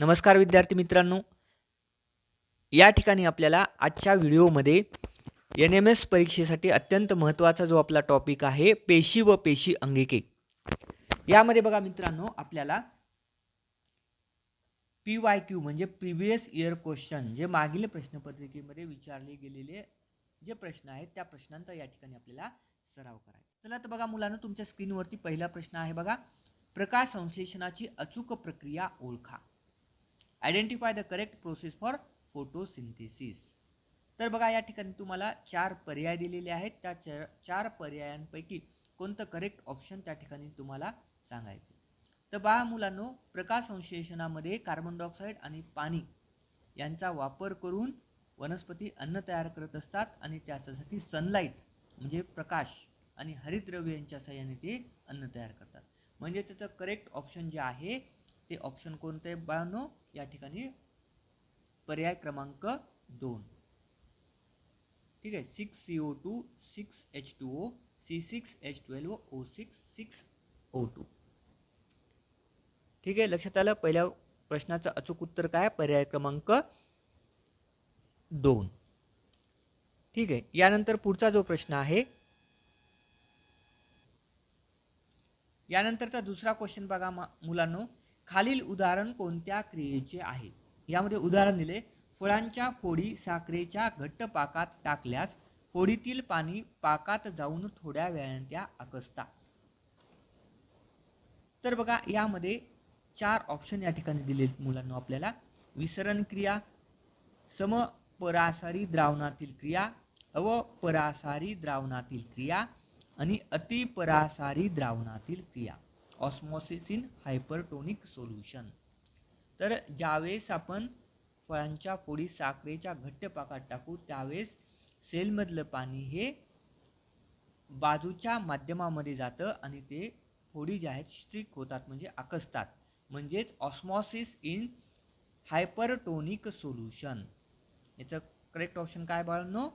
नमस्कार विद्यार्थी मित्रांनो. या ठिकाणी आपल्याला आजच्या व्हिडिओमध्ये एन एम एस परीक्षेसाठी अत्यंत महत्त्वाचा जो आपला टॉपिक आहे पेशी व पेशी अंगिके. यामध्ये बघा मित्रांनो आपल्याला पी वाय क्यू म्हणजे प्रिव्हियस इयर क्वेश्चन जे मागील प्रश्नपत्रिकेमध्ये विचारले गेलेले जे प्रश्न आहेत त्या प्रश्नांचा या ठिकाणी आपल्याला सराव करायचा. चला तर बघा मुलांना तुमच्या स्क्रीनवरती पहिला प्रश्न आहे बघा. प्रकाश संश्लेषणाची अचूक प्रक्रिया ओळखा. Identify the correct process for photosynthesis तर बघा या ठिकाणी तुम्हाला चार पर्याय दिलेले आहेत. त्या चार चार पर्यायांपैकी कोणतं करेक्ट ऑप्शन त्या ठिकाणी तुम्हाला सांगायचं तर बा मुलांनो प्रकाश संश्लेषणामध्ये कार्बन डायऑक्साईड आणि पाणी यांचा वापर करून वनस्पती अन्न तयार करत असतात आणि त्याच्यासाठी सनलाईट म्हणजे प्रकाश आणि हरितद्रव्य यांच्या सहाय्याने ते अन्न तयार करतात. म्हणजे त्याचं करेक्ट ऑप्शन जे आहे ते ऑप्शन कोणतं आहे? बाळांनो या ठिकाणी पर्याय क्रमांक दोन. ठीक आहे? Six C O two six H two O C six H twelve O six six O two ठीक आहे? लक्षात आलं? पहिल्या प्रश्नाचं अचूक उत्तर काय? पर्याय क्रमांक दोन. ठीक आहे? यानंतर पुढचा जो प्रश्न आहे यानंतरचा दुसरा क्वेश्चन बघा मा- मुलांनो. खालील उदाहरण कोणत्या क्रियेचे आहे? यामध्ये उदाहरण दिले फळांच्या फोडी साखरेच्या घट्ट पाकात टाकल्यास फोडीतील पाणी पाकात जाऊन थोड्या वेळाने त्या आकसता. तर बघा यामध्ये चार ऑप्शन या ठिकाणी दिले मुलांना आपल्याला. विसरण क्रिया समपरासारी द्रावणातील क्रिया अवपरासारी द्रावणातील क्रिया आणि अतिपरासारी द्रावणातील क्रिया. ऑस्मॉसिस इन हायपरटोनिक सोल्युशन तर ज्यावेळेस आपण फळांच्या फोडी साखरेच्या घट्ट पाकात टाकू त्यावेळेस सेलमधलं पाणी हे बाजूच्या माध्यमामध्ये जातं आणि ते फोडी ज्या आहेत स्ट्रिक होतात म्हणजे आकसतात. म्हणजेच ऑस्मॉसिस इन हायपरटोनिक सोल्युशन याचं करेक्ट ऑप्शन काय बाळांनो?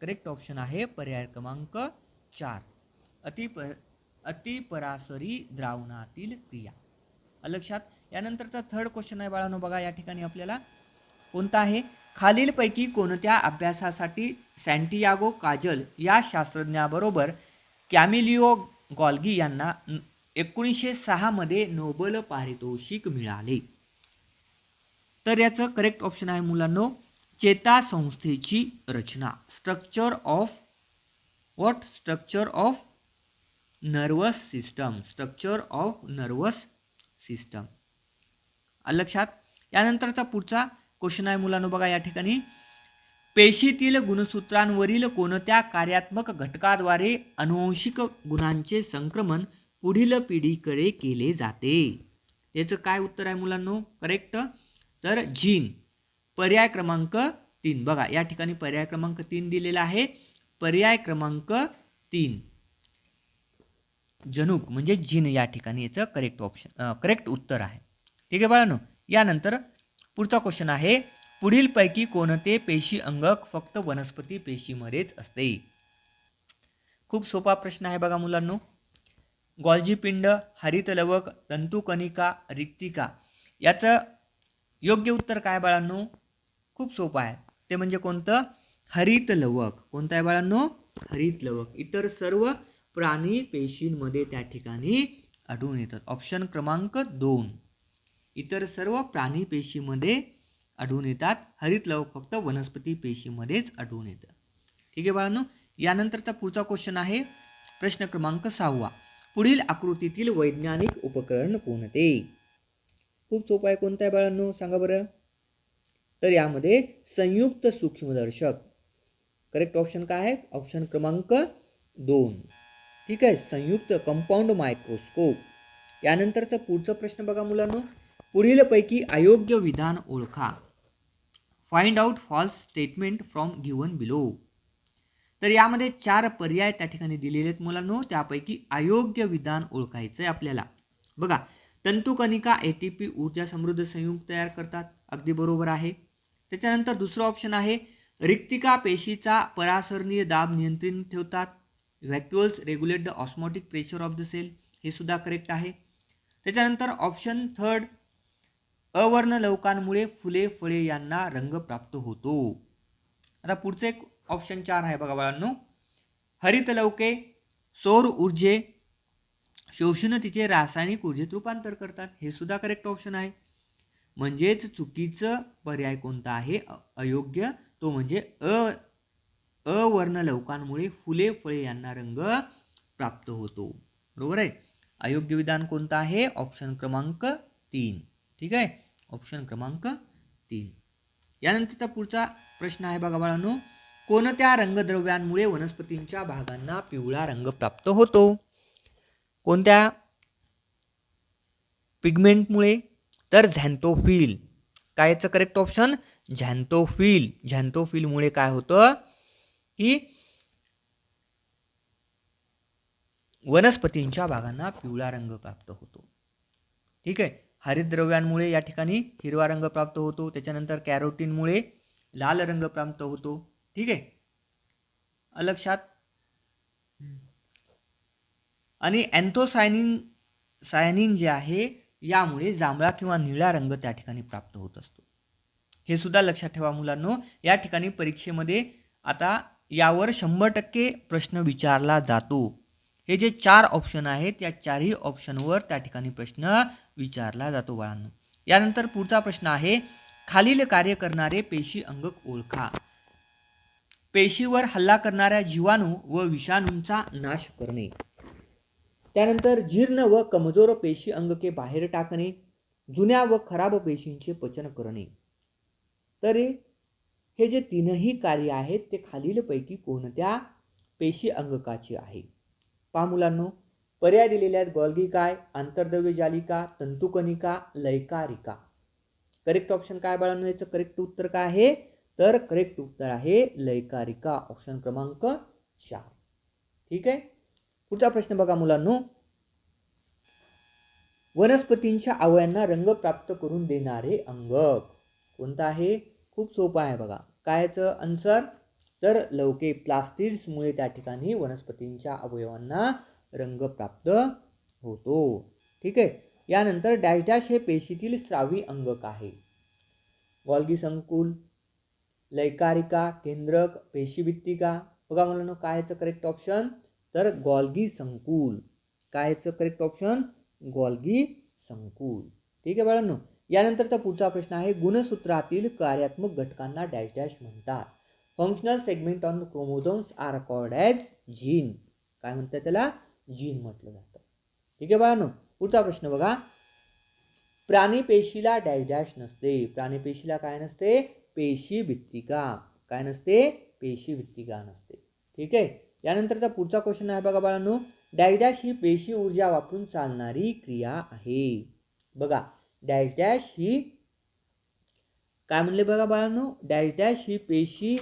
करेक्ट ऑप्शन आहे पर्याय क्रमांक चार. अति प अतिपरासरी द्रावणातील क्रिया. लक्षात? यानंतरचा थर्ड क्वेश्चन आहे बाळांनो बघा या ठिकाणी आपल्याला. कोणता आहे? खालीलपैकी कोणत्या अभ्यासासाठी सँटियागो काजल या शास्त्रज्ञाबरोबर कॅमिलिओ गॉल्गी यांना एकोणीसशे सहामध्ये नोबल पारितोषिक मिळाले? तर याचं करेक्ट ऑप्शन आहे मुलांनो चेता संस्थेची रचना. Structure of what structure of nervous system structure of nervous system लक्षात? यानंतरचा पुढचा क्वेश्चन आहे मुलांनो बघा या ठिकाणी. पेशीतील गुणसूत्रांवरील कोणत्या कार्यात्मक घटकाद्वारे अनुवंशिक गुणांचे संक्रमण पुढील पिढीकडे केले जाते? याचं काय उत्तर आहे मुलांनो? करेक्ट तर जीन पर्याय क्रमांक तीन. बघा या ठिकाणी पर्याय क्रमांक तीन दिलेला आहे. पर्याय क्रमांक तीन. जनुक म्हणजे जिन या ठिकाणी याचं करेक्ट ऑप्शन करेक्ट उत्तर आहे. ठीक आहे बाळांनो? यानंतर पुढचा क्वेश्चन आहे पुढीलपैकी कोणते पेशी अंगक फक्त वनस्पती पेशीमध्येच असते? खूप सोपा प्रश्न आहे बघा मुलांनो. गॉल्जीपिंड हरितलवक तंतुकणिका रिक्तिका याचं योग्य उत्तर काय बाळांनो? खूप सोपं आहे. ते म्हणजे कोणतं? हरितलवक. कोणतं आहे बाळांनो? हरितलवक. इतर सर्व प्राणी पेशींमध्ये त्या ठिकाणी आढळून येतात. ऑप्शन क्रमांक दोन. इतर सर्व प्राणी पेशीमध्ये आढळून येतात. हरित लवक फक्त वनस्पती पेशीमध्येच आढळून येतं. ठीक आहे बाळांनो? यानंतरचा पुढचा क्वेश्चन आहे. प्रश्न क्रमांक सहावा. पुढील आकृतीतील वैज्ञानिक उपकरण कोणते? खूप सोपं आहे. कोणतं आहे बाळांनो? सांगा बरं. तर यामध्ये संयुक्त सूक्ष्मदर्शक. करेक्ट ऑप्शन काय आहे? ऑप्शन क्रमांक दोन. ठीक आहे संयुक्त कंपाऊंड मायक्रोस्कोप यानंतरचा पुढचा प्रश्न बघा मुलांनो. पुढीलपैकी अयोग्य विधान ओळखा. Find out false statement from given below तर यामध्ये चार पर्याय त्या ठिकाणी दिलेले आहेत मुलांनो. त्यापैकी अयोग्य विधान ओळखायचं आहे आपल्याला. बघा तंतुकनिका ए टी पी ऊर्जा समृद्ध संयुग तयार करतात. अगदी बरोबर आहे. त्याच्यानंतर दुसरं ऑप्शन आहे रिक्तिका पेशीचा परासरणीय दाब नियंत्रित ठेवतात. Vacuoles regulate the osmotic pressure of the cell हे सुद्धा करेक्ट आहे. त्याच्यानंतर ऑप्शन थर्ड अवर्ण लवकांमुळे फुले फळे यांना रंग प्राप्त होतो. आता पुढचं एक ऑप्शन चार आहे बघा बाळांनो. हरित लवके सौर ऊर्जे शोषणतेचे रासायनिक ऊर्जेत रूपांतर करतात. हे सुद्धा करेक्ट ऑप्शन आहे. म्हणजेच चुकीचं पर्याय कोणता आहे? अ- अयोग्य तो म्हणजे अ अवर्ण लवकांमुळे फुले फळे यांना रंग प्राप्त होतो. बरोबर आहे? अयोग्य विधान कोणतं आहे? ऑप्शन क्रमांक तीन. ठीक आहे? ऑप्शन क्रमांक तीन. यानंतरचा पुढचा प्रश्न आहे बघा बाळांनो. कोणत्या रंगद्रव्यांमुळे वनस्पतींच्या भागांना पिवळा रंग प्राप्त होतो? कोणत्या? पिगमेंटमुळे? तर झॅन्थोफिल कायचं करेक्ट ऑप्शन झॅन्थोफिल झॅन्थोफिलमुळे काय होतं? की वनस्पतींच्या भागांना पिवळा रंग प्राप्त होतो. ठीक आहे? हरितद्रव्यांमुळे या ठिकाणी हिरवा रंग प्राप्त होतो. त्याच्यानंतर कॅरोटीनमुळे लाल रंग प्राप्त होतो. ठीक आहे? लक्षात आणि अँथोसायनिन सायनिन जे आहे यामुळे जांभळा किंवा निळा रंग त्या ठिकाणी प्राप्त होत असतो. हे सुद्धा लक्षात ठेवा मुलांनो. या ठिकाणी परीक्षेमध्ये आता यावर शंभर टक्के प्रश्न विचारला जातो. हे जे चार ऑप्शन आहेत या चारही ऑप्शनवर त्या ठिकाणी प्रश्न विचारला जातो बाळांनो. यानंतर पुढचा प्रश्न आहे खालील कार्य करणारे पेशी अंगक ओळखा. पेशीवर हल्ला करणाऱ्या जीवाणू व विषाणूंचा नाश करणे. त्यानंतर जीर्ण व कमजोर पेशी अंगके बाहेर टाकणे. जुन्या व खराब पेशींचे पचन करणे. तर हे जे तीनही कार्य आहेत ते खालीलपैकी कोणत्या? पेशी अंगकाचे आहे. पहा मुलांनो पर्याय दिलेल्या आहेत गॉल्गी काय आंतरद्रव्य जालिका तंतुकनिका लयकारिका. करेक्ट ऑप्शन काय बाळांनो याचं करेक्ट उत्तर काय आहे? तर करेक्ट उत्तर आहे लयकारिका ऑप्शन क्रमांक चार. ठीक आहे? पुढचा प्रश्न बघा मुलांनो. वनस्पतींच्या अवयांना रंग प्राप्त करून देणारे अंगक कोणतं आहे? खूप सोपं आहे बघा. कायचं आन्सर तर लवके प्लास्टिड्समुळे त्या ठिकाणी वनस्पतींच्या अवयवांना रंग प्राप्त होतो. ठीक? आहे यानंतर डॅश डॅश हे पेशीतील स्रावी अंगक आहे. गॉल्गी संकुल लैकारिका केंद्रक पेशीभित्तिका. बघा मुलांनो कायचं करेक्ट ऑप्शन तर गॉल्गी संकुल कायचं करेक्ट ऑप्शन गॉल्गी संकुल ठीक आहे बाळांनो? यानंतरचा पुढचा प्रश्न आहे गुणसूत्रातील कार्यात्मक घटकांना डॅश डॅश म्हणतात. Functional segment on the chromosomes are called as gene काय म्हणतात त्याला? जीन म्हटलं जातं. ठीक आहे बाळांनो पुढचा प्रश्न बघा. प्राणीपेशीला डॅश डॅश नसते. प्राणीपेशीला काय नसते? पेशी भित्तिका. काय नसते? पेशी भित्तिका नसते. ठीक आहे? यानंतरचा पुढचा क्वेश्चन आहे बघा बाळांनो. डॅश डॅश ही पेशी ऊर्जा वापरून चालणारी क्रिया आहे. बघा डॅश डॅश ही काय म्हणले बघा बाळांनो? डॅश डॅश ही पेशी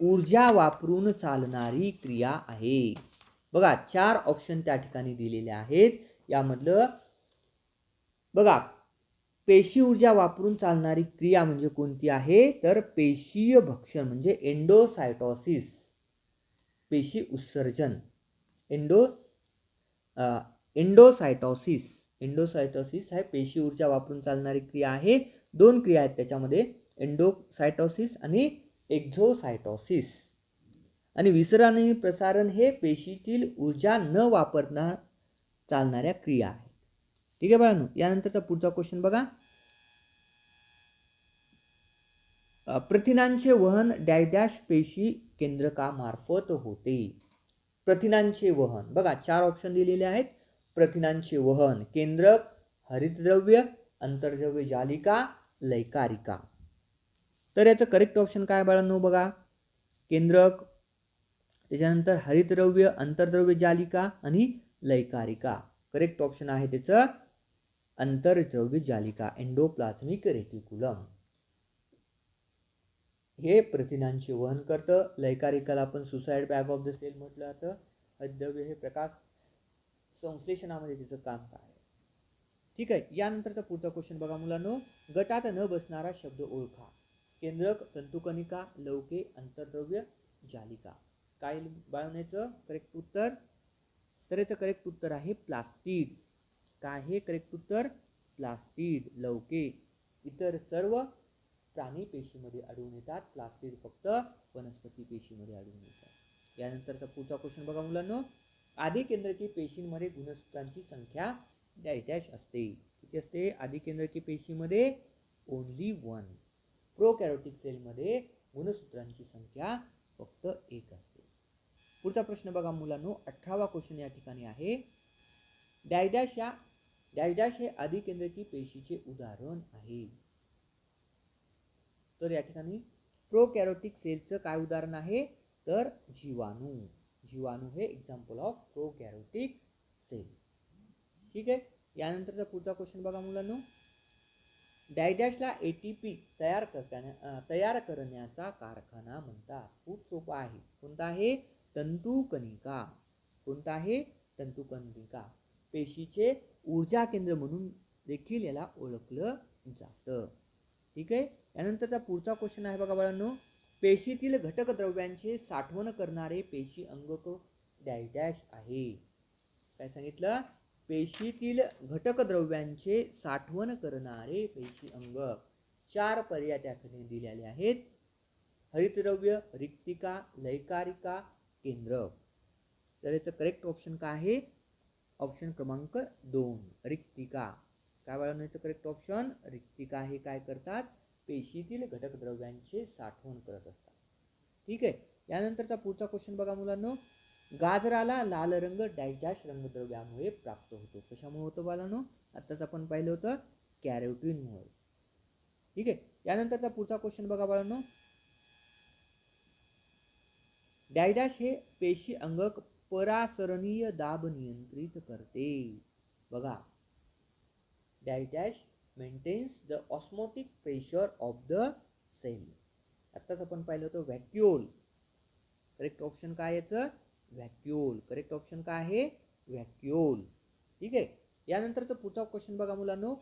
ऊर्जा वापरून चालणारी क्रिया आहे. बघा चार ऑप्शन त्या ठिकाणी दिलेले आहेत. यामधलं बघा पेशी ऊर्जा वापरून चालणारी क्रिया म्हणजे कोणती आहे? तर पेशीय भक्षण म्हणजे एंडोसायटॉसिस पेशी उत्सर्जन. एंडो एंडोसायटॉसिस एंडोसायटॉसिस आहे पेशी ऊर्जा वापरून चालणारी क्रिया आहे. दोन क्रिया आहेत त्याच्यामध्ये एंडोसायटॉसिस आणि एक्झोसायटॉसिस आणि विसरण आणि प्रसारण हे पेशीतील ऊर्जा न वापरता चालणाऱ्या क्रिया आहेत. ठीक आहे बाळांनो यानंतरचा पुढचा क्वेश्चन बघा. प्रथिनांचे वहन डॅश पेशी केंद्रकामार्फत होते. प्रथिनांचे वहन. बघा चार ऑप्शन दिलेले आहेत. प्रथिनांचे वहन केंद्रक हरितद्रव्य अंतर्द्रव्य जालिका लैकारिका तर याचं करेक्ट ऑप्शन काय बाळांनो बघा? केंद्रक त्याच्यानंतर हरितद्रव्य अंतर्द्रव्य जालिका आणि लैकारिका करेक्ट ऑप्शन आहे त्याचं. अंतर्द्रव्य जालिका एंडोप्लाझमिक रेटिकुलम हे प्रथिनांचे वहन करतं. लैकारिकाला आपण suicide bag of the cell म्हटलं जातं. हरितद्रव्य हे प्रकाश संश्लेषणामध्ये तिचं काम काय आहे? ठीक आहे यानंतरचा पुढचा क्वेश्चन बघा मुलांनो. गटात न बसणारा शब्द ओळखा. केंद्रक तंतुकनिका लवके अंतर्द्रव्य जालिका. काय बाळवण्याचं करेक्ट उत्तर? तर याचं करेक्ट उत्तर आहे प्लास्टिड काय हे करेक्ट उत्तर? प्लास्टिड लवके इतर सर्व प्राणी पेशीमध्ये आढळून येतात. प्लास्टिड फक्त वनस्पती पेशीमध्ये आढळून येतात. यानंतरचा पुढचा क्वेश्चन बघा मुलांनो. आदिकेंद्रकी पेशींमध्ये गुणसूत्रांची संख्या डॅश डॅश असते. किती असते? आदिकेंद्रकी पेशीमध्ये ओनली वन प्रोकॅरोटिक सेलमध्ये गुणसूत्रांची संख्या फक्त एक असते. पुढचा प्रश्न बघा मुलांनो. अठरावा क्वेश्चन या ठिकाणी आहे. डायडॅश या डायडॅश हे आदिकेंद्रकी पेशीचे उदाहरण आहे. तर या ठिकाणी प्रोकॅरोटिक सेलचं काय उदाहरण आहे? तर जीवाणू. जीवाणू हे एक्झाम्पल ऑफ प्रोकॅरोटिक सेल ठीक आहे? यानंतरचा पुढचा क्वेश्चन बघा मुलांनो. डायडॅशला ए टी पी तयार करण्या तयार करण्याचा कारखाना म्हणतात. खूप सोपा आहे. कोणता आहे? तंतुकणिका. कोणता आहे? तंतुकणिका. पेशीचे ऊर्जा केंद्र म्हणून देखील याला ओळखलं जातं. ठीक आहे? यानंतरचा पुढचा क्वेश्चन आहे बघा बाळांनो पेशीतील घटक द्रव्यांचे साठवण करणारे पेशी अंगक डॅश आहे. काय सांगितलं? पेशीतील घटक द्रव्यांचे साठवण करणारे पेशी अंग. चार पर्याय त्याकडे दिलेले आहेत. हरितद्रव्य रिक्तिका लयकारिका केंद्र. तर याचं करेक्ट ऑप्शन काय आहे? ऑप्शन क्रमांक दोन रिक्तिका. काय बाळगण्याचं करेक्ट ऑप्शन रिक्तिका हे काय करतात? पेशीतील घटकद्रव्यांचे साठवण करत असतात. ठीक आहे? यानंतरचा पुढचा क्वेश्चन बघा मुलांनो. गाजराला लाल रंग डायजॅश रंगद्रव्यामुळे प्राप्त होतो. कशामुळे होतो बालांनो आत्ताच आपण पाहिलं होतं कॅरोटीनमुळे. ठीक आहे? यानंतरचा पुढचा क्वेश्चन बघा बाळांनो. डायडॅश हे पेशी अंगक परासरणीय दाब नियंत्रित करते. बघा. Dash maintains the osmotic pressure of the cell आत्ताच आपण पाहिलं होतं व्हॅक्युओल करेक्ट ऑप्शन काय याचं? व्हॅक्युओल करेक्ट ऑप्शन काय आहे? व्हॅक्युओल ठीक आहे? यानंतरचं पुढचा क्वेश्चन बघा मुलांनो.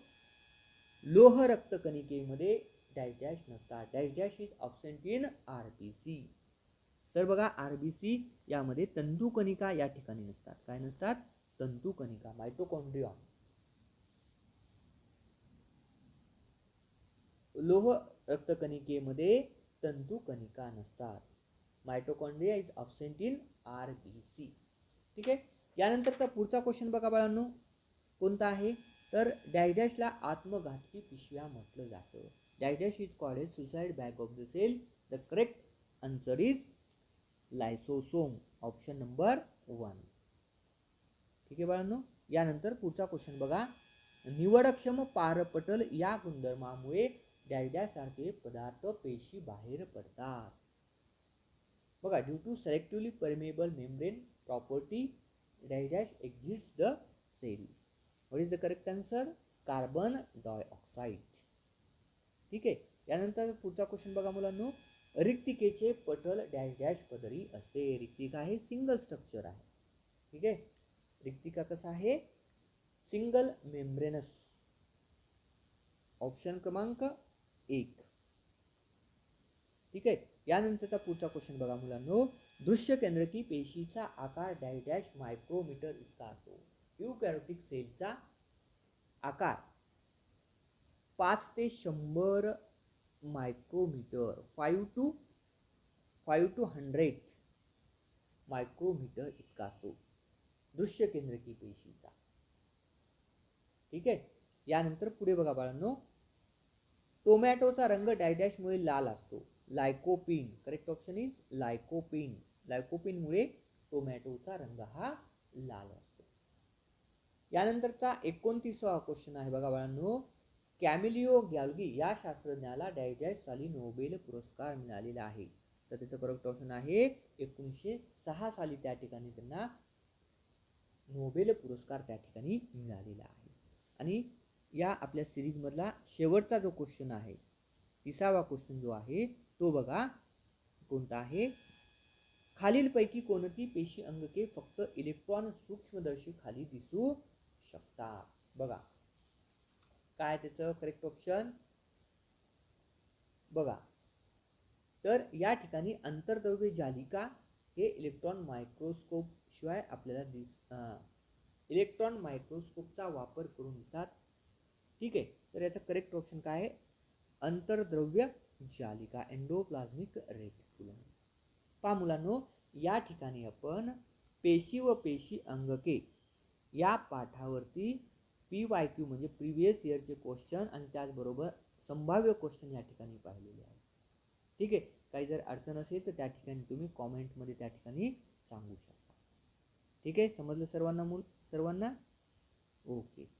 लोह रक्त कणिकेमध्ये डॅश नसतात. Dash is absent in R B C तर बघा आर बी सी यामध्ये तंतुकणिका या ठिकाणी नसतात. काय नसतात? तंतुकणिका. मायटोकॉन्ड्रियॉन लोह रक्तकणिकेमध्ये तंतुकणिका नसतात. Mitochondria is absent in R B C ठीक आहे? यानंतरचा पुढचा क्वेश्चन बघा बाळांनो. कोणता आहे? तर डायडॅशला आत्मघातकी पिशव्या म्हटलं जातं. Dash is called as suicide bag of the cell the correct answer is lysosome option number one ठीक आहे बाळांनो? यानंतर पुढचा क्वेश्चन बघा. निवडक्षम पारपटल या गुणधर्मामुळे डायड्यासारखे पदार्थ पेशी बाहेर पडतात. बघा due to selectively permeable membrane property dash exits the cell what is the correct answer carbon dioxide ठीक आहे? यानंतर पुढचा क्वेश्चन बघा मुलांनो. रिक्तिकेचे पटल डॅश डॅश पदरी असते. रिक्तिका हे सिंगल स्ट्रक्चर आहे. ठीक आहे? रिक्तिका कसं आहे? सिंगल मेम्ब्रेनस ऑप्शन क्रमांक एक. ठीक आहे? यानंतरचा पुढचा क्वेश्चन बघा मुलांनो. दृश्य केंद्रकी पेशीचा आकार डॅश डॅश मायक्रोमीटर इतका असतो. युकॅरोटिक सेलचा आकार पाच ते शंभर micrometre five to five to hundred micrometre इतका असतो. दृश्य केंद्रकी पेशीचा. ठीक आहे? यानंतर पुढे बघा बाळांनो. टोमॅटोचा रंग डायडॅशमुळे लाल असतो. Lycopene correct option is lycopene. लायकोपिनमुळे टोमॅटोचा रंग हा लाल असतो. यानंतरचा एकोणतीसवा क्वेश्चन आहे बघा बाळांनो. कॅमिलिओ गॅल्गी या शास्त्रज्ञाला डायडॅश साली नोबेल पुरस्कार मिळालेला आहे. तर त्याचं करेक्ट ऑप्शन आहे एकोणीसशे सहा साली त्या ठिकाणी त्यांना नोबेल पुरस्कार त्या ठिकाणी मिळालेला आहे. आणि या आपल्या सिरीजमधला शेवटचा जो क्वेश्चन आहे तिसावा क्वेश्चन जो आहे तो बघा कोणता आहे? खालीलपैकी कोणती पेशी अंगके फक्त इलेक्ट्रॉन सूक्ष्मदर्शी खाली दिसू शकतात? बघा. काय त्याचं करेक्ट ऑप्शन बघा. तर या ठिकाणी अंतर्द्रव्य जालिका हे इलेक्ट्रॉन मायक्रोस्कोप शिवाय आपल्याला दिस इलेक्ट्रॉन मायक्रोस्कोपचा वापर करून दिसतात. ठीक आहे? तर याचं करेक्ट ऑप्शन काय आहे? अंतर्द्रव्य जालिका एंडोप्लाझ्मिक रेटिक्युलम पा मुलांनो या ठिकाणी आपण पेशी व पेशी अंगके या पाठावरती पी वाय क्यू म्हणजे प्रिव्हियस इयरचे क्वेश्चन आणि त्याचबरोबर संभाव्य क्वेश्चन या ठिकाणी पाहिलेले आहे ठीक आहे? काही जर अडचण असेल तर त्या ठिकाणी तुम्ही कॉमेंटमध्ये त्या ठिकाणी सांगू शकता. ठीक आहे? समजलं सर्वांना मूल? सर्वांना? ओके